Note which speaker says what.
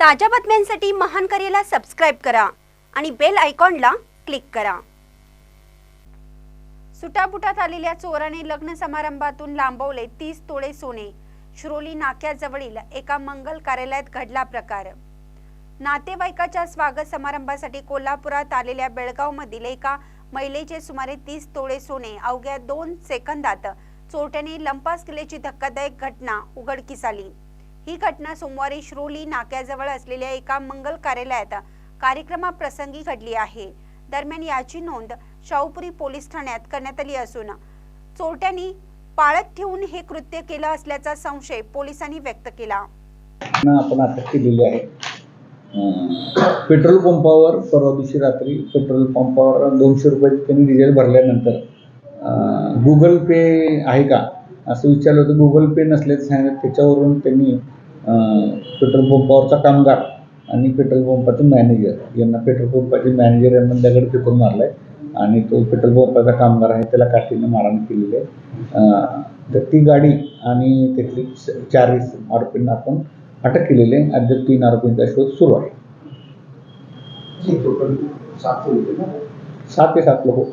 Speaker 1: ताज्या बातम्यांसाठी महान करेला सबस्क्राईब करा आणि बेल आयकॉनला क्लिक करा. सुटापुटात आलेल्या चोराने लग्न समारंभातून लांबवले तीस तोळे सोने. शिरोली नाक्याजवळील एका मंगल कार्यालयात घडला प्रकार. नातेवाईकाच्या स्वागत समारंभासाठी कोल्हापुरात आलेल्या बेळगावमधील एका महिलेचे सुमारे तीस तोळे सोने अवघ्या दोन सेकंदात चोरट्याने लंपास केल्याची धक्कादायक घटना उघडकीस आली. ही घटना सोमवारी श्रोली नाक्याजवळ असलेल्या एका मंगल कार्यालयात कार्यक्रमाप्रसंगी घडली आहे. दरम्यान याची नोंद शाहूपुरी पोलीस ठाण्यात करण्यात आली असून चोरट्यांनी पाळत ठेवून हे कृत्य केलं असल्याचा संशय पोलिसांनी व्यक्त केला.
Speaker 2: आपण अटक केलेली आहे. पेट्रोल पंपावर परवा दिवशी रात्री पेट्रोल पंपावर दोनशे रुपये त्यांनी डिझेल भरल्यानंतर गुगल पे आहे का? असं विचारलं होतं. गुगल पे नसल्याचं सांगितलं. त्याच्यावरून त्यांनी पेट्रोल पंपावरचा कामगार आणि पेट्रोल पंपाचे मॅनेजर. यांना पेट्रोल पंपाचे मॅनेजर यांना दगड फेकून मारलाय आणि तो पेट्रोल पंपाचा कामगार आहे त्याला काठीने मारहाण केलेली आहे. तर ती गाडी आणि त्यातली च- चार आरोपींना आपण अटक केलेली आहे. अद्याप तीन आरोपींचा शोध सुरू आहे. सात ते सात लोक.